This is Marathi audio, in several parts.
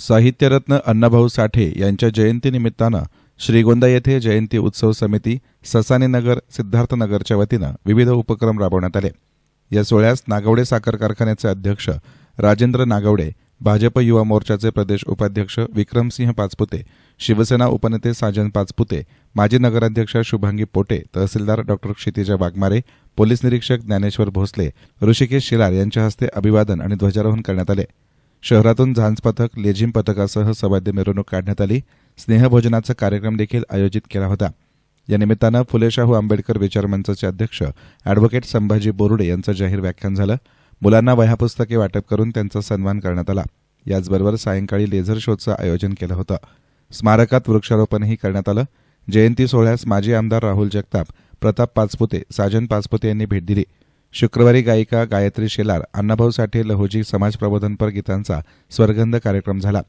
साहित्यरत्न अण्णाभाऊ साठे यांच्या जयंतीनिमित्तानं श्रीगोंदा येथे जयंती उत्सव समिती ससानीनगर सिद्धार्थनगरच्या वतीनं विविध उपक्रम राबवण्यात आले. या सोहळ्यास नागवडे साखर कारखान्याचे अध्यक्ष राजेंद्र नागवडे भाजप युवा मोर्चाचे प्रदेश उपाध्यक्ष विक्रमसिंह पाचपुते शिवसेना उपनेते साजन पाचपुते माजी नगराध्यक्ष शुभांगी पोटे तहसीलदार डॉक्टर क्षितिजा वाघमारे पोलीस निरीक्षक ज्ञानेश्वर भोसले ऋषिकेश शिलार यांच्या हस्ते अभिवादन आणि ध्वजारोहण करण्यात आले. शहरातून झांज पथक लेझिम पथकासह सवाद्य मिरवणूक काढण्यात आली. स्नेहभोजनाचा कार्यक्रम देखील आयोजित केला होता. या निमित्तानं फुले शाहू आंबेडकर विचार मंचाचे अध्यक्ष अॅडव्होकेट संभाजी बोरुडे यांचं जाहीर व्याख्यान झालं. मुलांना वह्यापुस्तके वाटप करून त्यांचा सन्मान करण्यात आला. याचबरोबर सायंकाळी लेझर शोचं आयोजन केलं होतं. स्मारकात वृक्षारोपणही करण्यात आलं. जयंती सोहळ्यास माजी आमदार राहुल जगताप प्रताप पाचपुते साजन पाचपुते यांनी भेट दिली. शुक्रवारी गायिका गायत्री शेलार अण्णाभाऊ साठे लहोजी समाज प्रबोधनपर गीतांचा स्वर्गंध कार्यक्रम झाला.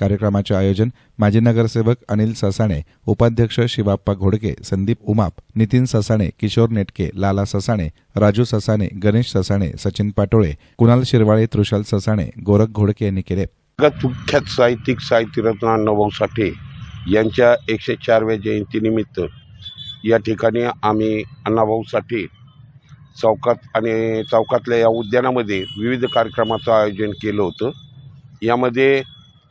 कार्यक्रमाचे आयोजन माजी नगरसेवक अनिल ससाणे उपाध्यक्ष शिवाप्पा घोडके संदीप उमाप नितीन ससाणे किशोर नेटके लाला ससाणे राजू ससाणे गणेश ससाणे सचिन पाटोळे कुणाल शिरवाळे तृषाल ससाणे गोरख घोडके यांनी केले. मुख्यात कुख्यात साहित्यिक साहित्यरत्न अण्णाभाऊ साठे यांच्या एकशे चारव्या जयंतीनिमित्त या ठिकाणी आम्ही अण्णाभाऊ साठे चौकात आणि चौकातल्या या उद्यानामध्ये विविध कार्यक्रमाचं आयोजन केलं होतं. यामध्ये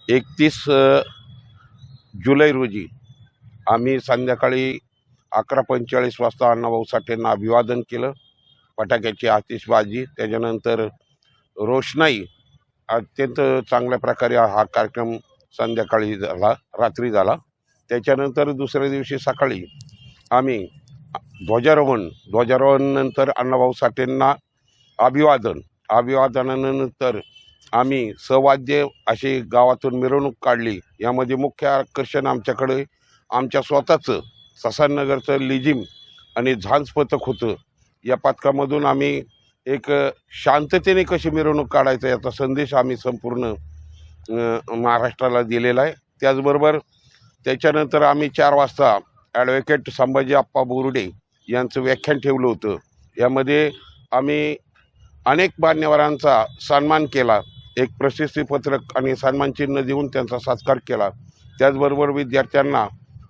एकतीस जुलै रोजी आम्ही संध्याकाळी अकरा पंचेचाळीस वाजता अण्णाभाऊ साठेंना अभिवादन केलं. फटाक्याची आतिषबाजी त्याच्यानंतर रोषणाई अत्यंत चांगल्या प्रकारे हा कार्यक्रम संध्याकाळी झाला रात्री झाला. त्याच्यानंतर दुसऱ्या दिवशी सकाळी आम्ही ध्वजारोहण. ध्वजारोहणानंतर अण्णाभाऊ साठेंना अभिवादन. अभिवादनानंतर आम्ही सवाद्य अशी गावातून मिरवणूक काढली. यामध्ये मुख्य आकर्षण आमच्याकडे आमच्या स्वतःचं ससानगरचं लिजिम आणि झांज पथक होतं. या पथकामधून आम्ही एक शांततेने कशी मिरवणूक काढायचं याचा संदेश आम्ही संपूर्ण महाराष्ट्राला दिलेला आहे. त्याचबरोबर त्याच्यानंतर आम्ही चार वाजता ॲडव्होकेट संभाजी आप्पा बोर्डे यांचं व्याख्यान ठेवलं होतं. यामध्ये आम्ही अनेक मान्यवरांचा सन्मान केला. एक प्रशस्तीपत्रक आणि सन्मानचिन्ह देऊन त्यांचा सत्कार केला. त्याचबरोबर विद्यार्थ्यांना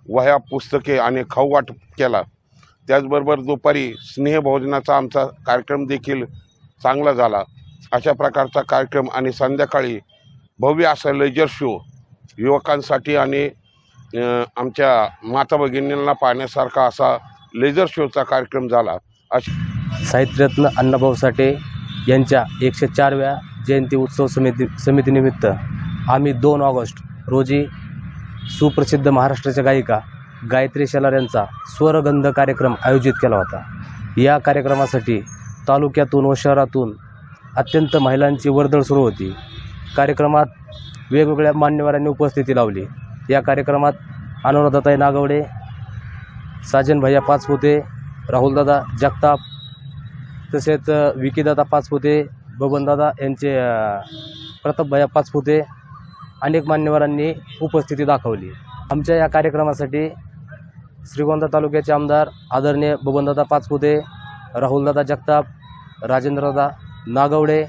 वह्या पुस्तके आणि खाऊ वाटप केला. त्याचबरोबर दुपारी स्नेहभोजनाचा आमचा कार्यक्रम देखील चांगला झाला. अशा प्रकारचा कार्यक्रम आणि संध्याकाळी भव्य असा लेजर शो युवकांसाठी आणि आमच्या माता भगिनींना पाहण्यासारखा असा लेझर शोचा कार्यक्रम झाला. अशी साहित्यरत्न अण्णाभाऊ साठे यांच्या एकशे चारव्या जयंती उत्सव समिती समितीनिमित्त आम्ही दोन ऑगस्ट रोजी सुप्रसिद्ध महाराष्ट्राच्या गायिका गायत्री शेलार यांचा स्वरगंध कार्यक्रम आयोजित केला होता. या कार्यक्रमासाठी तालुक्यातून व शहरातून अत्यंत महिलांची वर्दळ सुरू होती. कार्यक्रमात वेगवेगळ्या मान्यवरांनी उपस्थिती लावली. या कार्यक्रमात अनुराधाताई नागवडे साजन भैया पाचपुते राहुलदादा जगताप तसेच विकीदादा पाचपुते बबनदादा यांचे अ, प्रतापभैया पाचपुते अनेक मान्यवरांनी उपस्थिती दाखवली. आमच्या या कार्यक्रमासाठी श्रीगोंदा तालुक्याचे आमदार आदरणीय बबनदादा पाचपुते राहुलदादा जगताप राजेंद्रदादा नागवडे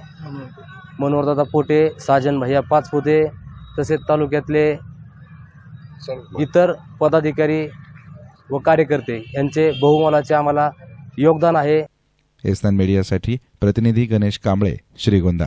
मनोहरदादा पोटे साजन भैया पाचपुते तसेच तालुक्यातले इतर पदाधिकारी व कार्यकर्ते यांचे बहुमोलाचे आम्हाला योगदान आहे. एसनान मीडियासाठी प्रतिनिधी गणेश कांबळे श्रीगोंदा.